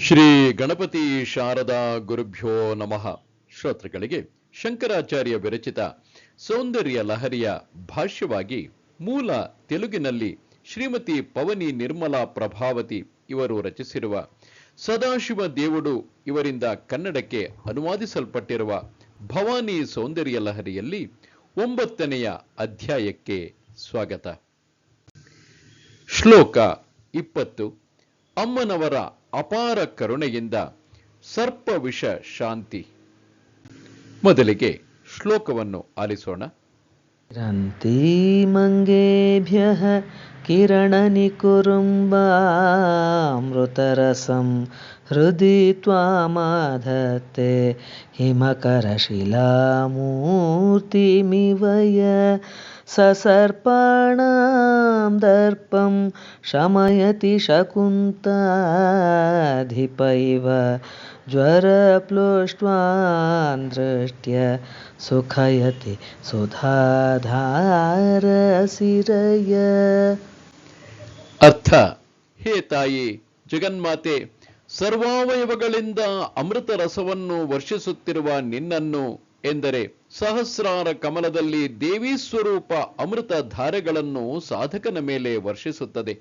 ಶ್ರೀ ಗಣಪತಿ ಶಾರದಾ ಗುರುಭ್ಯೋ ನಮಃ. ಶ್ರೋತೃಗಳಿಗೆ ಶಂಕರಾಚಾರ್ಯ ವಿರಚಿತ ಸೌಂದರ್ಯ ಲಹರಿಯ ಭಾಷ್ಯವಾಗಿ ಮೂಲ ತೆಲುಗಿನಲ್ಲಿ ಶ್ರೀಮತಿ ಪವನಿ ನಿರ್ಮಲಾ ಪ್ರಭಾವತಿ ಇವರು ರಚಿಸಿರುವ ಸದಾಶಿವ ದೇವುಡು ಇವರಿಂದ ಕನ್ನಡಕ್ಕೆ ಅನುವಾದಿಸಲ್ಪಟ್ಟಿರುವ ಭವಾನಿ ಸೌಂದರ್ಯ ಲಹರಿಯಲ್ಲಿ ಒಂಬತ್ತನೆಯ ಅಧ್ಯಾಯಕ್ಕೆ ಸ್ವಾಗತ. ಶ್ಲೋಕ ಇಪ್ಪತ್ತು. ಅಮ್ಮನವರ ಅಪಾರ ಕರುಣೆಯಿಂದ ಸರ್ಪ ವಿಷ ಶಾಂತಿ ಮೊದಲಿಗೆ ಶ್ಲೋಕವನ್ನು ಆಲಿಸೋಣ रन्तीमङ्गेभ्यः किरणनिकुरुम्बामृतरसं हृदि त्वामाधत्ते हिमकरशिलामूर्तिमिव य ससर्पाणां दर्पं शमयति शकुन्ताधिप इव ज्वरप्लोष्ट्वान् दृष्ट्य सुखयति सुधाधारसिरय ಅರ್ಥ ಹೇ ತಾಯಿ ಜಗನ್ಮಾತೆ ಸರ್ವಾವಯವಗಳಿಂದ ಅಮೃತ ರಸವನ್ನು ವರ್ಷಿಸುತ್ತಿರುವ ನಿನ್ನನ್ನು ಎಂದರೆ ಸಹಸ್ರಾರ ಕಮಲದಲ್ಲಿ ದೇವಿ ಸ್ವರೂಪ ಅಮೃತ ಧಾರೆಗಳನ್ನು ಸಾಧಕನ ಮೇಲೆ ವರ್ಷಿಸುತ್ತದೆ.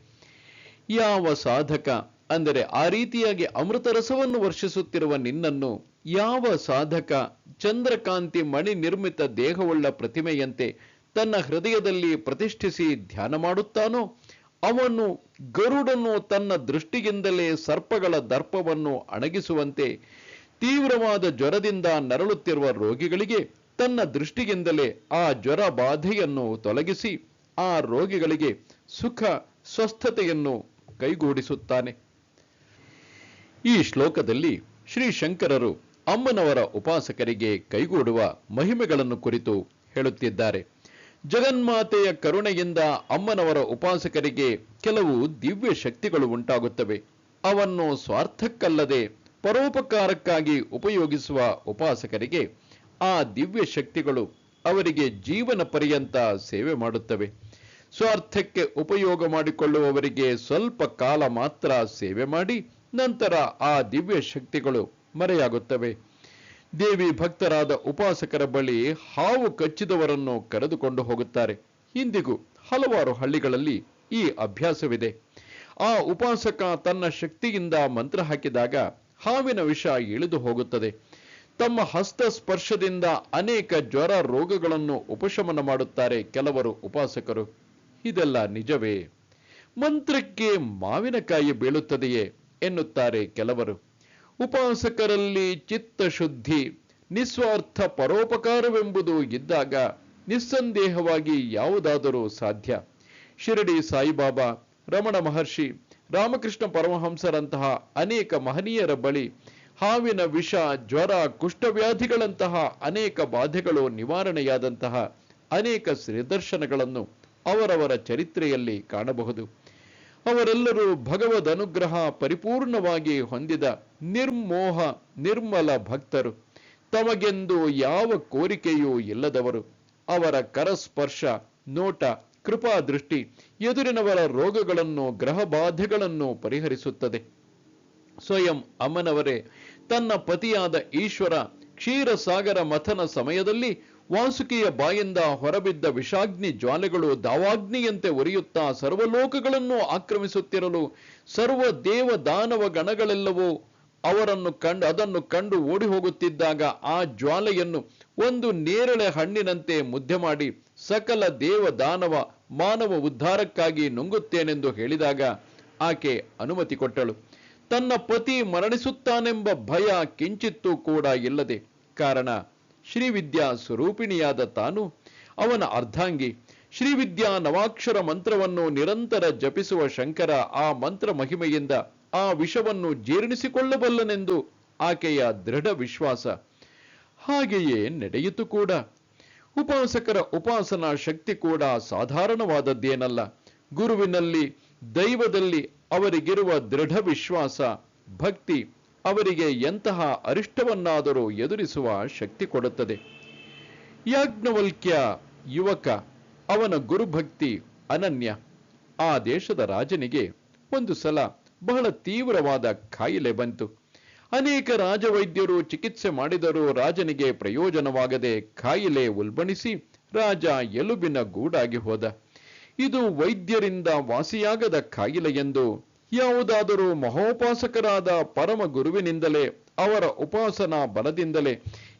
ಯಾವ ಸಾಧಕ ಅಂದರೆ ಆ ರೀತಿಯಾಗಿ ಅಮೃತ ರಸವನ್ನು ವರ್ಷಿಸುತ್ತಿರುವ ನಿನ್ನನ್ನು ಯಾವ ಸಾಧಕ ಚಂದ್ರಕಾಂತಿ ಮಣಿ ನಿರ್ಮಿತ ದೇಹವುಳ್ಳ ಪ್ರತಿಮೆಯಂತೆ ತನ್ನ ಹೃದಯದಲ್ಲಿ ಪ್ರತಿಷ್ಠಿಸಿ ಧ್ಯಾನ ಮಾಡುತ್ತಾನೋ, ಅವನು ಗರುಡನು ತನ್ನ ದೃಷ್ಟಿಯಿಂದಲೇ ಸರ್ಪಗಳ ದರ್ಪವನ್ನು ಅಣಗಿಸುವಂತೆ ತೀವ್ರವಾದ ಜ್ವರದಿಂದ ನರಳುತ್ತಿರುವ ರೋಗಿಗಳಿಗೆ ತನ್ನ ದೃಷ್ಟಿಯಿಂದಲೇ ಆ ಜ್ವರ ಬಾಧೆಯನ್ನು ತೊಲಗಿಸಿ ಆ ರೋಗಿಗಳಿಗೆ ಸುಖ, ಸ್ವಸ್ಥತೆಯನ್ನು ಕೈಗೂಡಿಸುತ್ತಾನೆ. ಈ ಶ್ಲೋಕದಲ್ಲಿ ಶ್ರೀ ಶಂಕರರು ಅಮ್ಮನವರ ಉಪಾಸಕರಿಗೆ ಕೈಗೂಡುವ ಮಹಿಮೆಗಳನ್ನು ಕುರಿತು ಹೇಳುತ್ತಿದ್ದಾರೆ. ಜಗನ್ಮಾತೆಯ ಕರುಣೆಯಿಂದ ಅಮ್ಮನವರ ಉಪಾಸಕರಿಗೆ ಕೆಲವು ದಿವ್ಯ ಶಕ್ತಿಗಳು ಉಂಟಾಗುತ್ತವೆ. ಅವನ್ನು ಸ್ವಾರ್ಥಕ್ಕಲ್ಲದೆ ಪರೋಪಕಾರಕ್ಕಾಗಿ ಉಪಯೋಗಿಸುವ ಉಪಾಸಕರಿಗೆ ಆ ದಿವ್ಯ ಶಕ್ತಿಗಳು ಅವರಿಗೆ ಜೀವನ ಪರ್ಯಂತ ಸೇವೆ ಮಾಡುತ್ತವೆ. ಸ್ವಾರ್ಥಕ್ಕೆ ಉಪಯೋಗ ಮಾಡಿಕೊಳ್ಳುವವರಿಗೆ ಸ್ವಲ್ಪ ಕಾಲ ಮಾತ್ರ ಸೇವೆ ಮಾಡಿ ನಂತರ ಆ ದಿವ್ಯ ಶಕ್ತಿಗಳು ಮರೆಯಾಗುತ್ತವೆ. ದೇವಿ ಭಕ್ತರಾದ ಉಪಾಸಕರ ಬಳಿ ಹಾವು ಕಚ್ಚಿದವರನ್ನು ಕರೆದುಕೊಂಡು ಹೋಗುತ್ತಾರೆ. ಇಂದಿಗೂ ಹಲವಾರು ಹಳ್ಳಿಗಳಲ್ಲಿ ಈ ಅಭ್ಯಾಸವಿದೆ. ಆ ಉಪಾಸಕ ತನ್ನ ಶಕ್ತಿಯಿಂದ ಮಂತ್ರ ಹಾಕಿದಾಗ ಹಾವಿನ ವಿಷ ಇಳಿದು ಹೋಗುತ್ತದೆ. ತಮ್ಮ ಹಸ್ತ ಸ್ಪರ್ಶದಿಂದ ಅನೇಕ ಜ್ವರ ರೋಗಗಳನ್ನು ಉಪಶಮನ ಮಾಡುತ್ತಾರೆ ಕೆಲವರು ಉಪಾಸಕರು. ಇದೆಲ್ಲ ನಿಜವೇ? ಮಂತ್ರಕ್ಕೆ ಮಾವಿನಕಾಯಿ ಬೀಳುತ್ತದೆಯೇ? ಎನ್ನುತ್ತಾರೆ ಕೆಲವರು. ಉಪಾಸಕರಲ್ಲಿ ಚಿತ್ತಶುದ್ಧಿ, ನಿಸ್ವಾರ್ಥ ಪರೋಪಕಾರವೆಂಬುದು ಇದ್ದಾಗ ನಿಸ್ಸಂದೇಹವಾಗಿ ಯಾವುದಾದರೂ ಸಾಧ್ಯ. ಶಿರಡಿ ಸಾಯಿಬಾಬಾ, ರಮಣ ಮಹರ್ಷಿ, ರಾಮಕೃಷ್ಣ ಪರಮಹಂಸರಂತಹ ಅನೇಕ ಮಹನೀಯರ ಬಳಿ ಹಾವಿನ ವಿಷ, ಜ್ವರ, ಕುಷ್ಠವ್ಯಾಧಿಗಳಂತಹ ಅನೇಕ ಬಾಧೆಗಳು ನಿವಾರಣೆಯಾದಂತಹ ಅನೇಕ ಶ್ರೀದರ್ಶನಗಳನ್ನು ಅವರವರ ಚರಿತ್ರೆಯಲ್ಲಿ ಕಾಣಬಹುದು. ಅವರೆಲ್ಲರೂ ಭಗವದ್ ಅನುಗ್ರಹ ಪರಿಪೂರ್ಣವಾಗಿ ಹೊಂದಿದ ನಿರ್ಮೋಹ, ನಿರ್ಮಲ ಭಕ್ತರು. ತಮಗೆಂದು ಯಾವ ಕೋರಿಕೆಯೂ ಇಲ್ಲದವರು. ಅವರ ಕರಸ್ಪರ್ಶ, ನೋಟ, ಕೃಪಾ ದೃಷ್ಟಿ ಎದುರಿನವರ ರೋಗಗಳನ್ನು, ಗ್ರಹ ಬಾಧೆಗಳನ್ನು ಪರಿಹರಿಸುತ್ತದೆ. ಸ್ವಯಂ ಅಮ್ಮನವರೇ ತನ್ನ ಪತಿಯಾದ ಈಶ್ವರ ಕ್ಷೀರಸಾಗರ ಮಥನ ಸಮಯದಲ್ಲಿ ವಾಸುಕಿಯ ಬಾಯಿಂದ ಹೊರಬಿದ್ದ ವಿಷಾಗ್ನಿ ಜ್ವಾಲೆಗಳು ದಾವಾಗ್ನಿಯಂತೆ ಉರಿಯುತ್ತಾ ಸರ್ವಲೋಕಗಳನ್ನು ಆಕ್ರಮಿಸುತ್ತಿರಲು ಸರ್ವ ದೇವ ದಾನವ ಗಣಗಳೆಲ್ಲವೂ ಅವರನ್ನು ಕಂಡು ಅದನ್ನು ಕಂಡು ಓಡಿ ಹೋಗುತ್ತಿದ್ದಾಗ ಆ ಜ್ವಾಲೆಯನ್ನು ಒಂದು ನೇರಳೆ ಹಣ್ಣಿನಂತೆ ಮುದ್ದೆ ಮಾಡಿ ಸಕಲ ದೇವ ದಾನವ ಮಾನವ ಉದ್ಧಾರಕ್ಕಾಗಿ ನುಂಗುತ್ತೇನೆಂದು ಹೇಳಿದಾಗ ಆಕೆ ಅನುಮತಿ ಕೊಟ್ಟಳು. ತನ್ನ ಪತಿ ಮರಣಿಸುತ್ತಾನೆಂಬ ಭಯ ಕಿಂಚಿತ್ತೂ ಕೂಡ ಇಲ್ಲದೆ, ಕಾರಣ ಶ್ರೀವಿದ್ಯಾ ಸ್ವರೂಪಿಣಿಯಾದ ತಾನು ಅವನ ಅರ್ಧಾಂಗಿ. ಶ್ರೀವಿದ್ಯಾ ನವಾಕ್ಷರ ಮಂತ್ರವನ್ನು ನಿರಂತರ ಜಪಿಸುವ ಶಂಕರ ಆ ಮಂತ್ರ ಮಹಿಮೆಯಿಂದ ಆ ವಿಷವನ್ನು ಜೀರ್ಣಿಸಿಕೊಳ್ಳಬಲ್ಲನೆಂದು ಆಕೆಯ ದೃಢ ವಿಶ್ವಾಸ. ಹಾಗೆಯೇ ನಡೆಯಿತು ಕೂಡ. ಉಪಾಸಕರ ಉಪಾಸನಾ ಶಕ್ತಿ ಕೂಡ ಸಾಧಾರಣವಾದದ್ದೇನಲ್ಲ. ಗುರುವಿನಲ್ಲಿ ದೈವದಲ್ಲಿ ಅವರಿಗಿರುವ ದೃಢ ವಿಶ್ವಾಸ, ಭಕ್ತಿ ಅವರಿಗೆ ಎಂತಹ ಅರಿಷ್ಟವನ್ನಾದರೂ ಎದುರಿಸುವ ಶಕ್ತಿ ಕೊಡುತ್ತದೆ. ಯಾಜ್ಞವಲ್ಕ್ಯ ಯುವಕ, ಅವನ ಗುರುಭಕ್ತಿ ಅನನ್ಯ. ಆ ದೇಶದ ರಾಜನಿಗೆ ಒಂದು ಸಲ ಬಹಳ ತೀವ್ರವಾದ ಕಾಯಿಲೆ ಬಂತು. ಅನೇಕ ರಾಜವೈದ್ಯರು ಚಿಕಿತ್ಸೆ ಮಾಡಿದರೂ ರಾಜನಿಗೆ ಪ್ರಯೋಜನವಾಗದೆ ಕಾಯಿಲೆ ಉಲ್ಬಣಿಸಿ ರಾಜ ಎಲುಬಿನ ಗೂಡಾಗಿ ಹೋದ. ಇದು ವೈದ್ಯರಿಂದ ವಾಸಿಯಾಗದ ಕಾಯಿಲೆ ಎಂದು. ಯಾವುದಾದರೂ ಮಹೋಪಾಸಕರಾದ ಪರಮ ಗುರುವಿನಿಂದಲೇ, ಅವರ ಉಪಾಸನಾ ಬಲದಿಂದಲೇ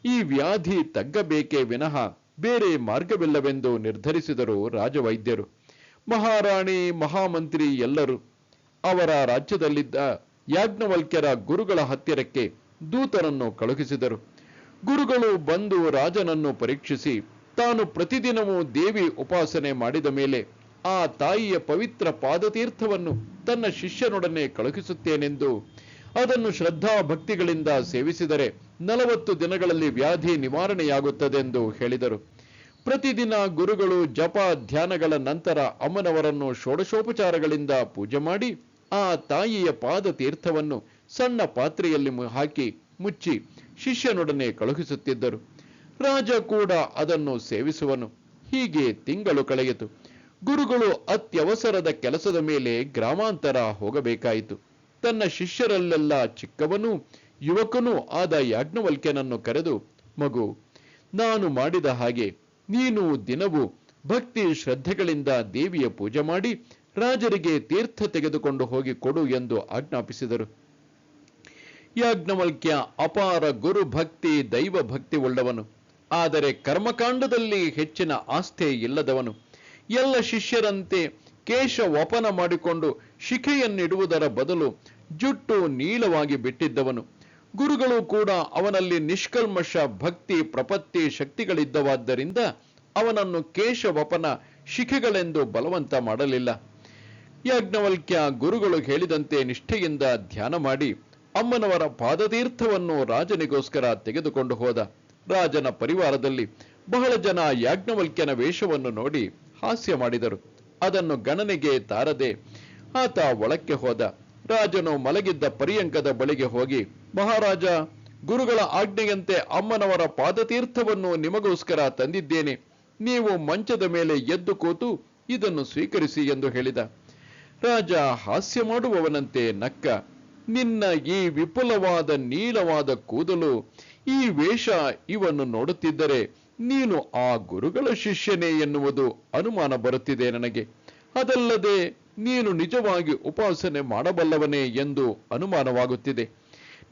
ಈ ವ್ಯಾಧಿ ತಗ್ಗಬೇಕೇ ವಿನಃ ಬೇರೆ ಮಾರ್ಗವಿಲ್ಲವೆಂದು ನಿರ್ಧರಿಸಿದರು ರಾಜವೈದ್ಯರು. ಮಹಾರಾಣಿ, ಮಹಾಮಂತ್ರಿ ಎಲ್ಲರೂ ಅವರ ರಾಜ್ಯದಲ್ಲಿದ್ದ ಯಾಜ್ಞವಲ್ಕ್ಯರ ಗುರುಗಳ ಹತ್ತಿರಕ್ಕೆ ದೂತರನ್ನು ಕಳುಹಿಸಿದರು. ಗುರುಗಳು ಬಂದು ರಾಜನನ್ನು ಪರೀಕ್ಷಿಸಿ ತಾನು ಪ್ರತಿದಿನವೂ ದೇವಿ ಉಪಾಸನೆ ಮಾಡಿದ ಮೇಲೆ ಆ ತಾಯಿಯ ಪವಿತ್ರ ಪಾದತೀರ್ಥವನ್ನು ತನ್ನ ಶಿಷ್ಯನೊಡನೆ ಕಳುಹಿಸುತ್ತೇನೆಂದು. ಅದನ್ನು ಶ್ರದ್ಧಾ ಭಕ್ತಿಗಳಿಂದ ಸೇವಿಸಿದರೆ ನಲವತ್ತು ದಿನಗಳಲ್ಲಿ ವ್ಯಾಧಿ ನಿವಾರಣೆಯಾಗುತ್ತದೆಂದು ಹೇಳಿದರು. ಪ್ರತಿದಿನ ಗುರುಗಳು ಜಪ ಧ್ಯಾನಗಳ ನಂತರ ಅಮ್ಮನವರನ್ನು ಷೋಡಶೋಪಚಾರಗಳಿಂದ ಪೂಜೆ ಮಾಡಿ ಆ ತಾಯಿಯ ಪಾದ ತೀರ್ಥವನ್ನು ಸಣ್ಣ ಪಾತ್ರೆಯಲ್ಲಿ ಹಾಕಿ ಮುಚ್ಚಿ ಶಿಷ್ಯನೊಡನೆ ಕಳುಹಿಸುತ್ತಿದ್ದರು. ರಾಜ ಕೂಡ ಅದನ್ನು ಸೇವಿಸುವನು. ಹೀಗೆ ತಿಂಗಳು ಕಳೆಯಿತು. ಗುರುಗಳು ಅತ್ಯವಸರದ ಕೆಲಸದ ಮೇಲೆ ಗ್ರಾಮಾಂತರ ಹೋಗಬೇಕಾಯಿತು. ತನ್ನ ಶಿಷ್ಯರಲ್ಲೆಲ್ಲ ಚಿಕ್ಕವನೂ ಯುವಕನೂ ಆದ ಯಾಜ್ಞವಲ್ಕ್ಯನನ್ನು ಕರೆದು, ಮಗು, ನಾನು ಮಾಡಿದ ಹಾಗೆ ನೀನು ದಿನವೂ ಭಕ್ತಿ ಶ್ರದ್ಧೆಗಳಿಂದ ದೇವಿಯ ಪೂಜೆ ಮಾಡಿ ರಾಜರಿಗೆ ತೀರ್ಥ ತೆಗೆದುಕೊಂಡು ಹೋಗಿ ಕೊಡು ಎಂದು ಆಜ್ಞಾಪಿಸಿದರು. ಯಾಜ್ಞವಲ್ಕ್ಯ ಅಪಾರ ಗುರು ಭಕ್ತಿ, ದೈವ ಭಕ್ತಿ ಉಳ್ಳವನು. ಆದರೆ ಕರ್ಮಕಾಂಡದಲ್ಲಿ ಹೆಚ್ಚಿನ ಆಸ್ಥೆ ಇಲ್ಲದವನು. ಎಲ್ಲ ಶಿಷ್ಯರಂತೆ ಕೇಶ ವಪನ ಮಾಡಿಕೊಂಡು ಶಿಖೆಯನ್ನಿಡುವುದರ ಬದಲು ಜುಟ್ಟು ನೀಳವಾಗಿ ಬಿಟ್ಟಿದ್ದವನು. ಗುರುಗಳು ಕೂಡ ಅವನಲ್ಲಿ ನಿಷ್ಕಲ್ಮಶ ಭಕ್ತಿ ಪ್ರಪತ್ತಿ ಶಕ್ತಿಗಳಿದ್ದವಾದ್ದರಿಂದ ಅವನನ್ನು ಕೇಶವಪನ ಶಿಖೆಗಳೆಂದು ಬಲವಂತ ಮಾಡಲಿಲ್ಲ. ಯಾಜ್ಞವಲ್ಕ್ಯ ಗುರುಗಳು ಹೇಳಿದಂತೆ ನಿಷ್ಠೆಯಿಂದ ಧ್ಯಾನ ಮಾಡಿ ಅಮ್ಮನವರ ಪಾದತೀರ್ಥವನ್ನು ರಾಜನಿಗೋಸ್ಕರ ತೆಗೆದುಕೊಂಡು ಹೋದ. ರಾಜನ ಪರಿವಾರದಲ್ಲಿ ಬಹಳ ಜನ ಯಾಜ್ಞವಲ್ಕ್ಯನ ವೇಷವನ್ನು ನೋಡಿ ಹಾಸ್ಯ ಮಾಡಿದರು. ಅದನ್ನು ಗಣನೆಗೆ ತಾರದೆ ಆತ ಒಳಕ್ಕೆ ಹೋದ. ರಾಜನು ಮಲಗಿದ್ದ ಪರ್ಯಂಕದ ಬಳಿಗೆ ಹೋಗಿ, ಮಹಾರಾಜ, ಗುರುಗಳ ಆಜ್ಞೆಯಂತೆ ಅಮ್ಮನವರ ಪಾದತೀರ್ಥವನ್ನು ನಿಮಗೋಸ್ಕರ ತಂದಿದ್ದೇನೆ. ನೀವು ಮಂಚದ ಮೇಲೆ ಎದ್ದು ಕೂತು ಇದನ್ನು ಸ್ವೀಕರಿಸಿ ಎಂದು ಹೇಳಿದ. ರಾಜ ಹಾಸ್ಯ ಮಾಡುವವನಂತೆ ನಕ್ಕ. ನಿನ್ನ ಈ ವಿಪುಲವಾದ ನೀಳವಾದ ಕೂದಲು, ಈ ವೇಷ ಇವನ್ನು ನೋಡುತ್ತಿದ್ದರೆ ನೀನು ಆ ಗುರುಗಳ ಶಿಷ್ಯನೇ ಎನ್ನುವುದು ಅನುಮಾನ ಬರುತ್ತಿದೆ ನನಗೆ. ಅದಲ್ಲದೆ ನೀನು ನಿಜವಾಗಿ ಉಪಾಸನೆ ಮಾಡಬಲ್ಲವನೇ ಎಂದು ಅನುಮಾನವಾಗುತ್ತಿದೆ.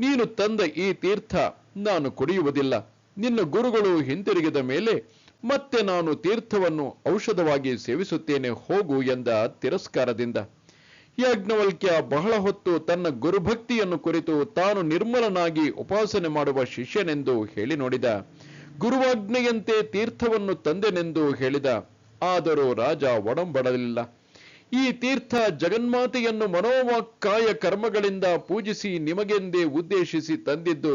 ನೀನು ತಂದ ಈ ತೀರ್ಥ ನಾನು ಕುಡಿಯುವುದಿಲ್ಲ. ನಿನ್ನ ಗುರುಗಳು ಹಿಂತಿರುಗಿದ ಮೇಲೆ ಮತ್ತೆ ನಾನು ತೀರ್ಥವನ್ನು ಔಷಧವಾಗಿ ಸೇವಿಸುತ್ತೇನೆ, ಹೋಗು ಎಂದ ತಿರಸ್ಕಾರದಿಂದ. ಯಾಜ್ಞವಲ್ಕ್ಯ ಬಹಳ ಹೊತ್ತು ತನ್ನ ಗುರುಭಕ್ತಿಯನ್ನು ಕುರಿತು ತಾನು ನಿರ್ಮಲನಾಗಿ ಉಪಾಸನೆ ಮಾಡುವ ಶಿಷ್ಯನೆಂದು ಹೇಳಿ ನೋಡಿದ ಗುರುವಾಜ್ಞೆಯಂತೆ ತೀರ್ಥವನ್ನು ತಂದೆನೆಂದು ಹೇಳಿದ, ಆದರೂ ರಾಜ ಒಡಂಬಡಲಿಲ್ಲ. ಈ ತೀರ್ಥ ಜಗನ್ಮಾತೆಯನ್ನು ಮನೋವಾಕ್ಕಾಯ ಕರ್ಮಗಳಿಂದ ಪೂಜಿಸಿ ನಿಮಗೆಂದೇ ಉದ್ದೇಶಿಸಿ ತಂದಿದ್ದು,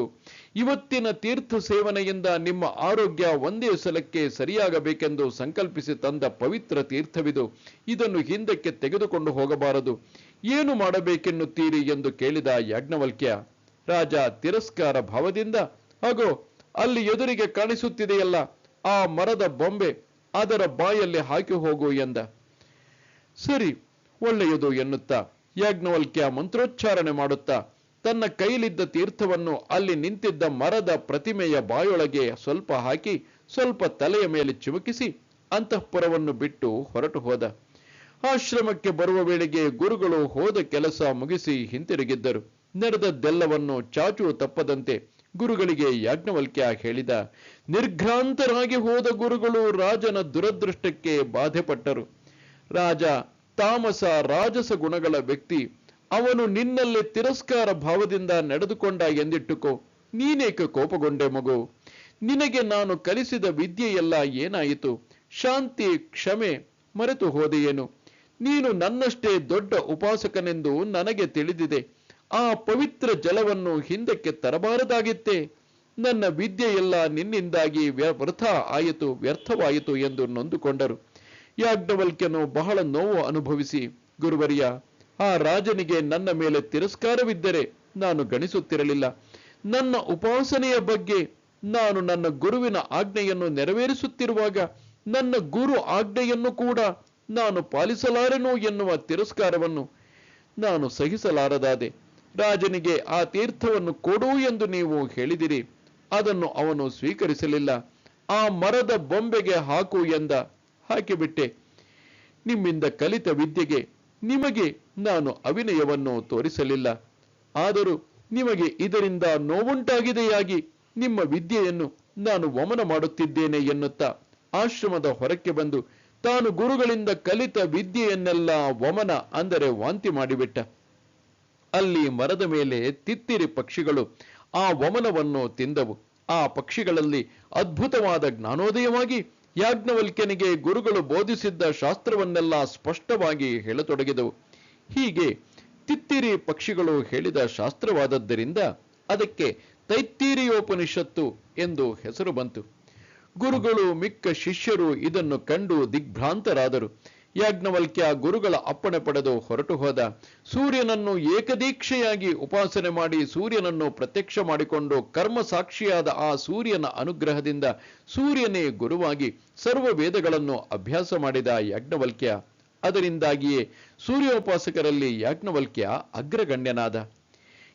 ಇವತ್ತಿನ ತೀರ್ಥ ಸೇವನೆಯಿಂದ ನಿಮ್ಮ ಆರೋಗ್ಯ ಒಂದೇ ಸಲಕ್ಕೆ ಸರಿಯಾಗಬೇಕೆಂದು ಸಂಕಲ್ಪಿಸಿ ತಂದ ಪವಿತ್ರ ತೀರ್ಥವಿದು. ಇದನ್ನು ಹಿಂದಕ್ಕೆ ತೆಗೆದುಕೊಂಡು ಹೋಗಬಾರದು. ಏನು ಮಾಡಬೇಕೆನ್ನುತ್ತೀರಿ ಎಂದು ಕೇಳಿದ ಯಾಜ್ಞವಲ್ಕ್ಯ, ರಾಜ ತಿರಸ್ಕಾರ ಭಾವದಿಂದ ಹಾಗೋ ಅಲ್ಲಿ ಎದುರಿಗೆ ಕಾಣಿಸುತ್ತಿದೆಯಲ್ಲ ಆ ಮರದ ಬೊಂಬೆ ಅದರ ಬಾಯಲ್ಲಿ ಹಾಕಿ ಹೋಗು ಎಂದ. ಸರಿ, ಒಳ್ಳೆಯದು ಎನ್ನುತ್ತಾ, ಯಾಜ್ಞವಲ್ಕ್ಯ ಮಂತ್ರೋಚ್ಚಾರಣೆ ಮಾಡುತ್ತಾ, ತನ್ನ ಕೈಲಿದ್ದ ತೀರ್ಥವನ್ನು ಅಲ್ಲಿ ನಿಂತಿದ್ದ ಮರದ ಪ್ರತಿಮೆಯ ಬಾಯೊಳಗೆ ಸ್ವಲ್ಪ ಹಾಕಿ, ಸ್ವಲ್ಪ ತಲೆಯ ಮೇಲೆ ಚಿಮುಕಿಸಿ ಅಂತಃಪುರವನ್ನು ಬಿಟ್ಟು ಹೊರಟು ಹೋದ. ಆಶ್ರಮಕ್ಕೆ ಬರುವ ವೇಳೆಗೆ ಗುರುಗಳು ಹೋದ ಕೆಲಸ ಮುಗಿಸಿ ಹಿಂತಿರುಗಿದ್ದರು. ನಡೆದದ್ದೆಲ್ಲವನ್ನು ಚಾಚು ತಪ್ಪದಂತೆ ಗುರುಗಳಿಗೆ ಯಾಜ್ಞವಲ್ಕ್ಯ ಹೇಳಿದ, ನಿರ್ಘ್ರಾಂತರಾಗಿ ಹೋದ ಗುರುಗಳು ರಾಜನ ದುರದೃಷ್ಟಕ್ಕೆ ಬಾಧೆಪಟ್ಟರು. ರಾಜ, ತಾಮಸ, ರಾಜಸ ಗುಣಗಳ ವ್ಯಕ್ತಿ, ಅವನು ನಿನ್ನಲ್ಲಿ ತಿರಸ್ಕಾರ ಭಾವದಿಂದ ನಡೆದುಕೊಂಡ ಎಂದಿಟ್ಟುಕೋ, ನೀನೇಕೆ ಕೋಪಗೊಂಡೆ ಮಗು? ನಿನಗೆ ನಾನು ಕಲಿಸಿದ ವಿದ್ಯೆಯೆಲ್ಲ ಏನಾಯಿತು? ಶಾಂತಿ, ಕ್ಷಮೆ ಮರೆತು ಹೋದೆಯೇನು ನೀನು ನನ್ನಷ್ಟೇ ದೊಡ್ಡ ಉಪಾಸಕನೆಂದು ನನಗೆ ತಿಳಿದಿದೆ. ಆ ಪವಿತ್ರ ಜಲವನ್ನು ಹಿಂದಕ್ಕೆ ತರಬಾರದಾಗಿತ್ತೆ. ನನ್ನ ವಿದ್ಯೆಯೆಲ್ಲ ನಿನ್ನಿಂದಾಗಿ ವ್ಯರ್ಥ ಆಯಿತು, ವ್ಯರ್ಥವಾಯಿತು ಎಂದು ನೊಂದುಕೊಂಡರು. ಯಾಜ್ಞವಲ್ಕ್ಯನು ಬಹಳ ನೋವು ಅನುಭವಿಸಿ, ಗುರುವರಿಯ, ಆ ರಾಜನಿಗೆ ನನ್ನ ಮೇಲೆ ತಿರಸ್ಕಾರವಿದ್ದರೆ ನಾನು ಗಣಿಸುತ್ತಿರಲಿಲ್ಲ ನನ್ನ ಉಪಾಸನೆಯ ಬಗ್ಗೆ ನಾನು ನನ್ನ ಗುರುವಿನ ಆಜ್ಞೆಯನ್ನು ನೆರವೇರಿಸುತ್ತಿರುವಾಗ ನನ್ನ ಗುರು ಆಜ್ಞೆಯನ್ನು ಕೂಡ ನಾನು ಪಾಲಿಸಲಾರೆನು ಎನ್ನುವ ತಿರಸ್ಕಾರವನ್ನು ನಾನು ಸಹಿಸಲಾರದಾದೆ. ರಾಜನಿಗೆ ಆ ತೀರ್ಥವನ್ನು ಕೊಡು ಎಂದು ನೀವು ಹೇಳಿದಿರಿ. ಅದನ್ನು ಅವನು ಸ್ವೀಕರಿಸಲಿಲ್ಲ. ಆ ಮರದ ಬೊಂಬೆಗೆ ಹಾಕು ಎಂದ. ಹಾಕಿಬಿಟ್ಟೆ. ನಿಮ್ಮಿಂದ ಕಲಿತ ವಿದ್ಯೆಗೆ ನಿಮಗೆ ನಾನು ಅವಿನಯವನ್ನು ತೋರಿಸಲಿಲ್ಲ. ಆದರೂ ನಿಮಗೆ ಇದರಿಂದ ನೋವುಂಟಾಗಿದೆಯಾಗಿ ನಿಮ್ಮ ವಿದ್ಯೆಯನ್ನು ನಾನು ವಮನ ಮಾಡುತ್ತಿದ್ದೇನೆ ಎನ್ನುತ್ತಾ ಆಶ್ರಮದ ಹೊರಕ್ಕೆ ಬಂದು ತಾನು ಗುರುಗಳಿಂದ ಕಲಿತ ವಿದ್ಯೆಯನ್ನೆಲ್ಲ ವಮನ ಅಂದರೆ ವಾಂತಿ ಮಾಡಿಬಿಟ್ಟ. ಅಲ್ಲಿ ಮರದ ಮೇಲೆ ತಿತ್ತಿರಿ ಪಕ್ಷಿಗಳು. ಆ ವಮನವನ್ನು ತಿಂದವು. ಆ ಪಕ್ಷಿಗಳಲ್ಲಿ ಅದ್ಭುತವಾದ ಜ್ಞಾನೋದಯವಾಗಿ ಯಾಜ್ಞವಲ್ಕ್ಯನಿಗೆ ಗುರುಗಳು ಬೋಧಿಸಿದ್ದ ಶಾಸ್ತ್ರವನ್ನೆಲ್ಲ ಸ್ಪಷ್ಟವಾಗಿ ಹೇಳತೊಡಗಿದವು. ಹೀಗೆ ತಿತ್ತಿರಿ ಪಕ್ಷಿಗಳು ಹೇಳಿದ ಶಾಸ್ತ್ರವಾದದ್ದರಿಂದ ಅದಕ್ಕೆ ತೈತ್ತೀರಿಯೋಪನಿಷತ್ತು ಎಂದು ಹೆಸರು ಬಂತು. ಗುರುಗಳು ಮಿಕ್ಕ ಶಿಷ್ಯರು ಇದನ್ನು ಕಂಡು ದಿಗ್ಭ್ರಾಂತರಾದರು. ಯಾಜ್ಞವಲ್ಕ್ಯ ಗುರುಗಳ ಅಪ್ಪಣೆ ಪಡೆದು ಹೊರಟು ಹೋದ. ಸೂರ್ಯನನ್ನು ಏಕದೀಕ್ಷೆಯಾಗಿ ಉಪಾಸನೆ ಮಾಡಿ ಸೂರ್ಯನನ್ನು ಪ್ರತ್ಯಕ್ಷ ಮಾಡಿಕೊಂಡು ಕರ್ಮ ಸಾಕ್ಷಿಯಾದ ಆ ಸೂರ್ಯನ ಅನುಗ್ರಹದಿಂದ ಸೂರ್ಯನೇ ಗುರುವಾಗಿ ಸರ್ವ ವೇದಗಳನ್ನು ಅಭ್ಯಾಸ ಮಾಡಿದ ಯಾಜ್ಞವಲ್ಕ್ಯ. ಅದರಿಂದಾಗಿಯೇ ಸೂರ್ಯೋಪಾಸಕರಲ್ಲಿ ಯಾಜ್ಞವಲ್ಕ್ಯ ಅಗ್ರಗಣ್ಯನಾದ.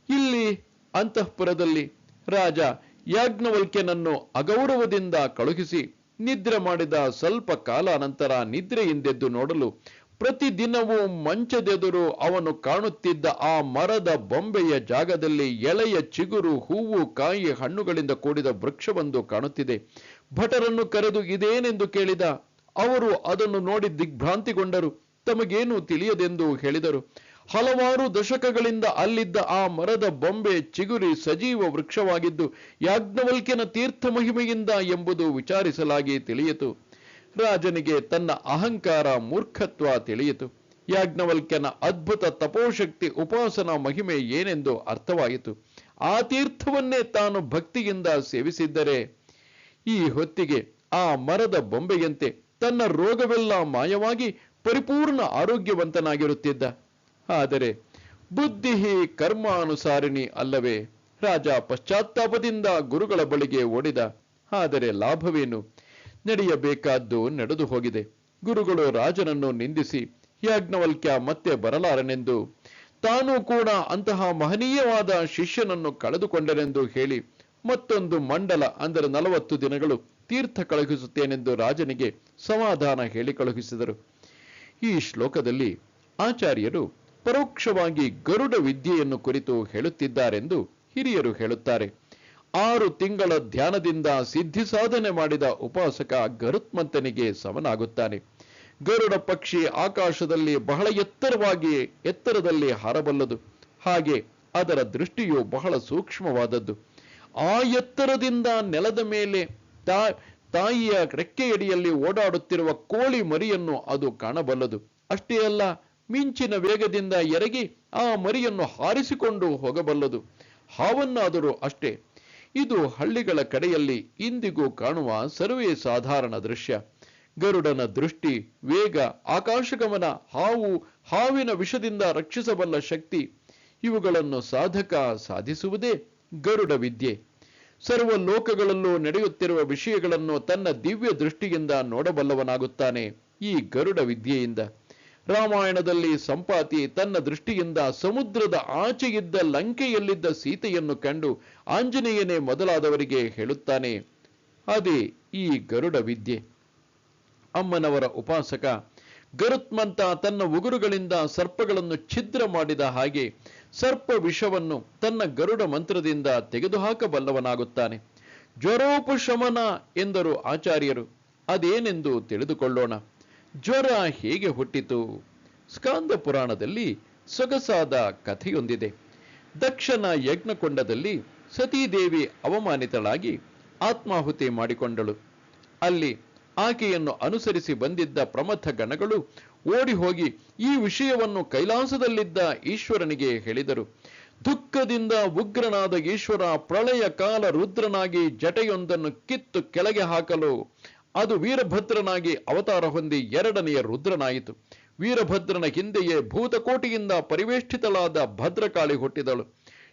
ಇಲ್ಲಿ ಅಂತಃಪುರದಲ್ಲಿ ರಾಜ ಯಾಜ್ಞವಲ್ಕ್ಯನನ್ನು ಅಗೌರವದಿಂದ ಕಳುಹಿಸಿ ನಿದ್ರೆ ಮಾಡಿದ ಸ್ವಲ್ಪ ಕಾಲ ನಂತರ ನಿದ್ರೆಯಿಂದೆದ್ದು ನೋಡಲು ಪ್ರತಿದಿನವೂ ಮಂಚದೆದುರು ಅವನು ಕಾಣುತ್ತಿದ್ದ ಆ ಮರದ ಬೊಂಬೆಯ ಜಾಗದಲ್ಲಿ ಎಳೆಯ ಚಿಗುರು, ಹೂವು, ಕಾಯಿ, ಹಣ್ಣುಗಳಿಂದ ಕೂಡಿದ ವೃಕ್ಷವೊಂದು ಕಾಣುತ್ತಿದೆ. ಭಟರನ್ನು ಕರೆದು, ಇದೇನೆಂದು ಕೇಳಿದ? ಅವರು ಅದನ್ನು ನೋಡಿ ದಿಗ್ಭ್ರಾಂತಿಗೊಂಡರು. ತಮಗೇನು ತಿಳಿಯದೆಂದು? ಹೇಳಿದರು. ಹಲವಾರು ದಶಕಗಳಿಂದ ಅಲ್ಲಿದ್ದ ಆ ಮರದ ಬೊಂಬೆ ಚಿಗುರಿ ಸಜೀವ ವೃಕ್ಷವಾಗಿದ್ದು, ಯಾಜ್ಞವಲ್ಕ್ಯನ ತೀರ್ಥ ಮಹಿಮೆಯಿಂದ ಎಂಬುದು ವಿಚಾರಿಸಲಾಗಿ ತಿಳಿಯಿತು. ರಾಜನಿಗೆ ತನ್ನ ಅಹಂಕಾರ ಮೂರ್ಖತ್ವ ತಿಳಿಯಿತು. ಯಾಜ್ಞವಲ್ಕ್ಯನ ಅದ್ಭುತ ತಪೋಶಕ್ತಿ ಉಪಾಸನಾ ಮಹಿಮೆ ಏನೆಂದು ಅರ್ಥವಾಯಿತು. ಆ ತೀರ್ಥವನ್ನೇ ತಾನು ಭಕ್ತಿಯಿಂದ ಸೇವಿಸಿದ್ದರೆ, ಈ ಹೊತ್ತಿಗೆ ಆ ಮರದ ಬೊಂಬೆಯಂತೆ ತನ್ನ ರೋಗವೆಲ್ಲ ಮಾಯವಾಗಿ ಪರಿಪೂರ್ಣ ಆರೋಗ್ಯವಂತನಾಗಿರುತ್ತಿದ್ದ. ಆದರೆ ಬುದ್ಧಿ ಕರ್ಮಾನುಸಾರಿಣಿ ಅಲ್ಲವೇ? ರಾಜ ಪಶ್ಚಾತ್ತಾಪದಿಂದ ಗುರುಗಳ ಬಳಿಗೆ ಓಡಿದ. ಆದರೆ ಲಾಭವೇನು? ನಡೆಯಬೇಕಾದ್ದು ನಡೆದು ಹೋಗಿದೆ. ಗುರುಗಳು ರಾಜನನ್ನು ನಿಂದಿಸಿ, ಯಾಜ್ಞವಲ್ಕ್ಯ ಮತ್ತೆ ಬರಲಾರನೆಂದು. ತಾನೂ ಕೂಡ ಅಂತಹ ಮಹನೀಯವಾದ ಶಿಷ್ಯನನ್ನು ಕಳೆದುಕೊಂಡನೆಂದು ಹೇಳಿ, ಮತ್ತೊಂದು ಮಂಡಲ ಅಂದರೆ ನಲವತ್ತು ದಿನಗಳು ತೀರ್ಥ ಕಳುಹಿಸುತ್ತೇನೆಂದು ರಾಜನಿಗೆ ಸಮಾಧಾನ ಹೇಳಿ ಕಳುಹಿಸಿದರು ಈ ಶ್ಲೋಕದಲ್ಲಿ ಆಚಾರ್ಯರು ಪರೋಕ್ಷವಾಗಿ ಗರುಡ ವಿದ್ಯೆಯನ್ನು ಕುರಿತು ಹೇಳುತ್ತಿದ್ದಾರೆಂದು ಹಿರಿಯರು ಹೇಳುತ್ತಾರೆ. ಆರು ತಿಂಗಳ ಧ್ಯಾನದಿಂದ ಸಿದ್ಧಿ ಸಾಧನೆ ಮಾಡಿದ ಉಪಾಸಕ ಗರುತ್ಮಂತನಿಗೆ ಸಮನಾಗುತ್ತಾನೆ. ಗರುಡ ಪಕ್ಷಿ ಆಕಾಶದಲ್ಲಿ ಬಹಳ ಎತ್ತರವಾಗಿ, ಎತ್ತರದಲ್ಲಿ ಹಾರಬಲ್ಲದು. ಹಾಗೆ ಅದರ ದೃಷ್ಟಿಯು ಬಹಳ ಸೂಕ್ಷ್ಮವಾದದ್ದು. ಆ ಎತ್ತರದಿಂದ ನೆಲದ ಮೇಲೆ ತಾ, ತಾಯಿಯ ರೆಕ್ಕೆಯಡಿಯಲ್ಲಿ ಓಡಾಡುತ್ತಿರುವ ಕೋಳಿ ಮರಿಯನ್ನು ಅದು ಕಾಣಬಲ್ಲದು. ಅಷ್ಟೇ ಅಲ್ಲ ಮಿಂಚಿನ ವೇಗದಿಂದ ಎರಗಿ ಆ ಮರಿಯನ್ನು ಹಾರಿಸಿಕೊಂಡು ಹೋಗಬಲ್ಲದು. ಹಾವನ್ನಾದರೂ ಅಷ್ಟೇ. ಇದು ಹಳ್ಳಿಗಳ ಕಡೆಯಲ್ಲಿ ಇಂದಿಗೂ ಕಾಣುವ ಸರ್ವೇ ಸಾಧಾರಣ ದೃಶ್ಯ. ಗರುಡನ ದೃಷ್ಟಿ, ವೇಗ, ಆಕಾಶಗಮನ, ಹಾವು, ಹಾವಿನ ವಿಷದಿಂದ ರಕ್ಷಿಸಬಲ್ಲ ಶಕ್ತಿ, ಇವುಗಳನ್ನು ಸಾಧಕ ಸಾಧಿಸುವುದೇ ಗರುಡ ವಿದ್ಯೆ. ಸರ್ವ ಲೋಕಗಳಲ್ಲೂ ನಡೆಯುತ್ತಿರುವ ವಿಷಯಗಳನ್ನು ತನ್ನ ದಿವ್ಯ ದೃಷ್ಟಿಯಿಂದ ನೋಡಬಲ್ಲವನಾಗುತ್ತಾನೆ ಈ ಗರುಡ ವಿದ್ಯೆಯಿಂದ. ರಾಮಾಯಣದಲ್ಲಿ ಸಂಪಾತಿ ತನ್ನ ದೃಷ್ಟಿಯಿಂದ ಸಮುದ್ರದ ಆಚೆಯಿದ್ದ ಲಂಕೆಯಲ್ಲಿದ್ದ ಸೀತೆಯನ್ನು ಕಂಡು ಆಂಜನೇಯನೇ ಮೊದಲಾದವರಿಗೆ ಹೇಳುತ್ತಾನೆ, ಅದೇ ಈ ಗರುಡ ವಿದ್ಯೆ. ಅಮ್ಮನವರ ಉಪಾಸಕ, ಗರುತ್ಮಂತ ತನ್ನ ಉಗುರುಗಳಿಂದ ಸರ್ಪಗಳನ್ನು ಛಿದ್ರ ಮಾಡಿದ ಹಾಗೆ ಸರ್ಪ ವಿಷವನ್ನು ತನ್ನ ಗರುಡ ಮಂತ್ರದಿಂದ ತೆಗೆದುಹಾಕಬಲ್ಲವನಾಗುತ್ತಾನೆ. ಜ್ವರೋಪಶಮನ ಎಂದರು ಆಚಾರ್ಯರು. ಅದೇನೆಂದು ತಿಳಿದುಕೊಳ್ಳೋಣ. ಜ್ವರ ಹೇಗೆ ಹುಟ್ಟಿತು? ಸ್ಕಾಂದ ಪುರಾಣದಲ್ಲಿ ಸೊಗಸಾದ ಕಥೆಯೊಂದಿದೆ. ದಕ್ಷನ ಯಜ್ಞಕೊಂಡದಲ್ಲಿ ಸತೀದೇವಿ ಅವಮಾನಿತಳಾಗಿ ಆತ್ಮಾಹುತಿ ಮಾಡಿಕೊಂಡಳು. ಅಲ್ಲಿ ಆಕೆಯನ್ನು ಅನುಸರಿಸಿ ಬಂದಿದ್ದ ಪ್ರಮಥ ಗಣಗಳು ಓಡಿ ಹೋಗಿ ಈ ವಿಷಯವನ್ನು ಕೈಲಾಸದಲ್ಲಿದ್ದ ಈಶ್ವರನಿಗೆ ಹೇಳಿದರು. ದುಃಖದಿಂದ ಉಗ್ರನಾದ ಈಶ್ವರ ಪ್ರಳಯ ಕಾಲ ರುದ್ರನಾಗಿ ಜಟೆಯೊಂದನ್ನು ಕಿತ್ತು ಕೆಳಗೆ ಹಾಕಲು ಅದು ವೀರಭದ್ರನಾಗಿ ಅವತಾರ ಹೊಂದಿ ಎರಡನೆಯ ರುದ್ರನಾಯಿತು. ವೀರಭದ್ರನ ಹಿಂದೆಯೇ ಭೂತಕೋಟಿಯಿಂದ ಪರಿವೇಷ್ಠಿತಳಾದ ಭದ್ರಕಾಳಿ ಹುಟ್ಟಿದಳು.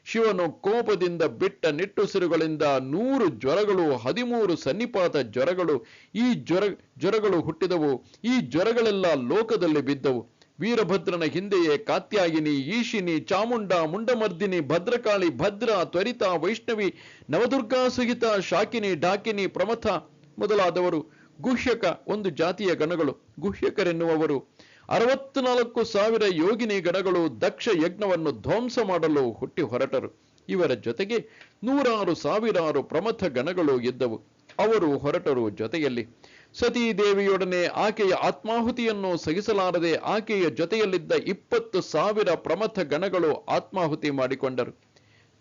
ಶಿವನು ಕೋಪದಿಂದ ಬಿಟ್ಟ ನಿಟ್ಟುಸಿರುಗಳಿಂದ ನೂರು ಜ್ವರಗಳು, ಹದಿಮೂರು ಸನ್ನಿಪಾತ ಜ್ವರಗಳು, ಈ ಜ್ವರ, ಜ್ವರಗಳು ಹುಟ್ಟಿದವು. ಈ ಜ್ವರಗಳೆಲ್ಲ ಲೋಕದಲ್ಲಿ ಬಿದ್ದವು. ವೀರಭದ್ರನ ಹಿಂದೆಯೇ ಕಾತ್ಯಾಯಿನಿ, ಈಶಿನಿ, ಚಾಮುಂಡ, ಮುಂಡಮರ್ದಿನಿ, ಭದ್ರಕಾಳಿ, ಭದ್ರ, ತ್ವರಿತ, ವೈಷ್ಣವಿ ನವದುರ್ಗಾ ಸಹಿತ ಶಾಕಿನಿ, ಡಾಕಿನಿ, ಪ್ರಮಥ ಮೊದಲಾದವರು ಗುಹ್ಯಕ ಒಂದು ಜಾತಿಯ ಗಣಗಳು, ಗುಹ್ಯಕರೆನ್ನುವವರು. ಅರವತ್ನಾಲ್ಕು ಸಾವಿರ ಯೋಗಿನಿ ಗಣಗಳು ದಕ್ಷ ಯಜ್ಞವನ್ನು ಧ್ವಂಸ ಮಾಡಲು ಹುಟ್ಟಿ ಹೊರಟರು. ಇವರ ಜೊತೆಗೆ ನೂರಾರು ಸಾವಿರಾರು ಪ್ರಮಥ ಗಣಗಳು ಇದ್ದವು ಅವರು ಹೊರಟರು ಜೊತೆಯಲ್ಲಿ. ಸತೀದೇವಿಯೊಡನೆ ಆಕೆಯ ಆತ್ಮಾಹುತಿಯನ್ನು ಸಹಿಸಲಾರದೆ ಆಕೆಯ ಜೊತೆಯಲ್ಲಿದ್ದ ಇಪ್ಪತ್ತು ಸಾವಿರ ಪ್ರಮಥ ಗಣಗಳು ಆತ್ಮಾಹುತಿ ಮಾಡಿಕೊಂಡರು.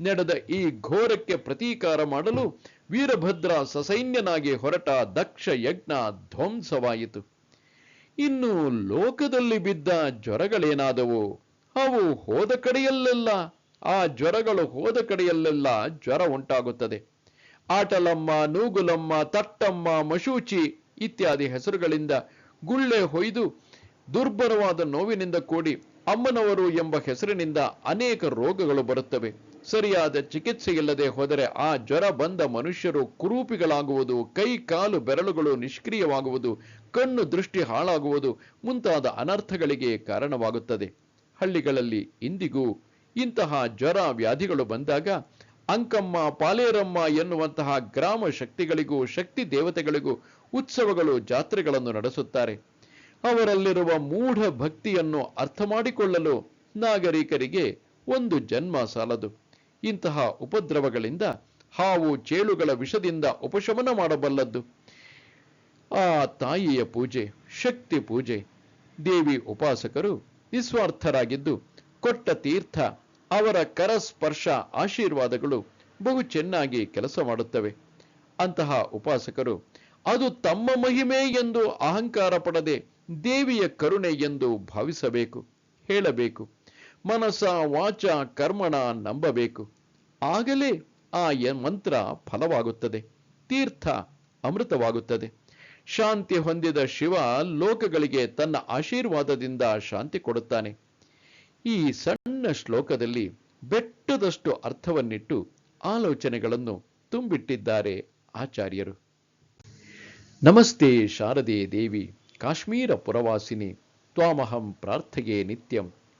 ನಡೆದ ಈ ಘೋರಕ್ಕೆ ಪ್ರತೀಕಾರ ಮಾಡಲು ವೀರಭದ್ರ ಸಸೈನ್ಯನಾಗಿ ಹೊರಟ ದಕ್ಷ ಯಜ್ಞ ಧ್ವಂಸವಾಯಿತು. ಇನ್ನು ಲೋಕದಲ್ಲಿ ಬಿದ್ದ ಜ್ವರಗಳೇನಾದವು? ಅವು ಹೋದ ಕಡೆಯಲ್ಲೆಲ್ಲ, ಆ ಜ್ವರಗಳು ಹೋದ ಕಡೆಯಲ್ಲೆಲ್ಲ ಜ್ವರ ಉಂಟಾಗುತ್ತದೆ. ಆಟಲಮ್ಮ, ನೂಗುಲಮ್ಮ, ತಟ್ಟಮ್ಮ, ಮಶೂಚಿ ಇತ್ಯಾದಿ ಹೆಸರುಗಳಿಂದ ಗುಳ್ಳೆ ಹೊಯ್ದು ದುರ್ಬರವಾದ ನೋವಿನಿಂದ ಕೂಡಿ ಅಮ್ಮನವರು ಎಂಬ ಹೆಸರಿನಿಂದ ಅನೇಕ ರೋಗಗಳು ಬರುತ್ತವೆ. ಸರಿಯಾದ ಚಿಕಿತ್ಸೆ ಇಲ್ಲದೆ ಹೋದರೆ ಆ ಜ್ವರ ಬಂದ ಮನುಷ್ಯರು ಕುರೂಪಿಗಳಾಗುವುದು, ಕೈ, ಕಾಲು, ಬೆರಳುಗಳು ನಿಷ್ಕ್ರಿಯವಾಗುವುದು, ಕಣ್ಣು ದೃಷ್ಟಿ ಹಾಳಾಗುವುದು ಮುಂತಾದ ಅನರ್ಥಗಳಿಗೆ ಕಾರಣವಾಗುತ್ತದೆ. ಹಳ್ಳಿಗಳಲ್ಲಿ ಇಂದಿಗೂ ಇಂತಹ ಜ್ವರ ವ್ಯಾಧಿಗಳು ಬಂದಾಗ ಅಂಕಮ್ಮ, ಪಾಲೇರಮ್ಮ ಎನ್ನುವಂತಹ ಗ್ರಾಮ ಶಕ್ತಿಗಳಿಗೂ, ಶಕ್ತಿ ದೇವತೆಗಳಿಗೂ ಉತ್ಸವಗಳು, ಜಾತ್ರೆಗಳನ್ನು ನಡೆಸುತ್ತಾರೆ. ಅವರಲ್ಲಿರುವ ಮೂಢ ಭಕ್ತಿಯನ್ನು ಅರ್ಥ ಮಾಡಿಕೊಳ್ಳಲು ನಾಗರಿಕರಿಗೆ ಒಂದು ಜನ್ಮ ಸಾಲದು. ಇಂತಹ ಉಪದ್ರವಗಳಿಂದ ಹಾವು ಚೇಳುಗಳ ವಿಷದಿಂದ ಉಪಶಮನ ಮಾಡಬಲ್ಲದ್ದು. ಆ ತಾಯಿಯ ಪೂಜೆ, ಶಕ್ತಿ ಪೂಜೆ. ದೇವಿ ಉಪಾಸಕರು ನಿಸ್ವಾರ್ಥರಾಗಿದ್ದು ಕೊಟ್ಟ ತೀರ್ಥ, ಅವರ ಕರಸ್ಪರ್ಶ ಆಶೀರ್ವಾದಗಳು ಬಹು ಚೆನ್ನಾಗಿ ಕೆಲಸ ಮಾಡುತ್ತವೆ. ಅಂತಹ ಉಪಾಸಕರು, ಅದು ತಮ್ಮ ಮಹಿಮೆ ಎಂದು ಅಹಂಕಾರ ಪಡದೆ ದೇವಿಯ ಕರುಣೆ ಎಂದು ಭಾವಿಸಬೇಕು, ಹೇಳಬೇಕು. ಮನಸ ವಾಚ, ಕರ್ಮಣ ನಂಬಬೇಕು. ಆಗಲೇ ಆ ಮಂತ್ರ ಫಲವಾಗುತ್ತದೆ. ತೀರ್ಥ ಅಮೃತವಾಗುತ್ತದೆ. ಶಾಂತಿ ಹೊಂದಿದ ಶಿವ ಲೋಕಗಳಿಗೆ ತನ್ನ ಆಶೀರ್ವಾದದಿಂದ ಶಾಂತಿ ಕೊಡುತ್ತಾನೆ. ಈ ಸಣ್ಣ ಶ್ಲೋಕದಲ್ಲಿ ಬೆಟ್ಟದಷ್ಟು ಅರ್ಥವನ್ನಿಟ್ಟು ಆಲೋಚನೆಗಳನ್ನು ತುಂಬಿಟ್ಟಿದ್ದಾರೆ ಆಚಾರ್ಯರು. ನಮಸ್ತೆ ಶಾರದೆ ದೇವಿ, ಕಾಶ್ಮೀರ ಪುರವಾಸಿನಿ, ತ್ವಾಮಹಂ ಪ್ರಾರ್ಥೆಯೇ ನಿತ್ಯಂ.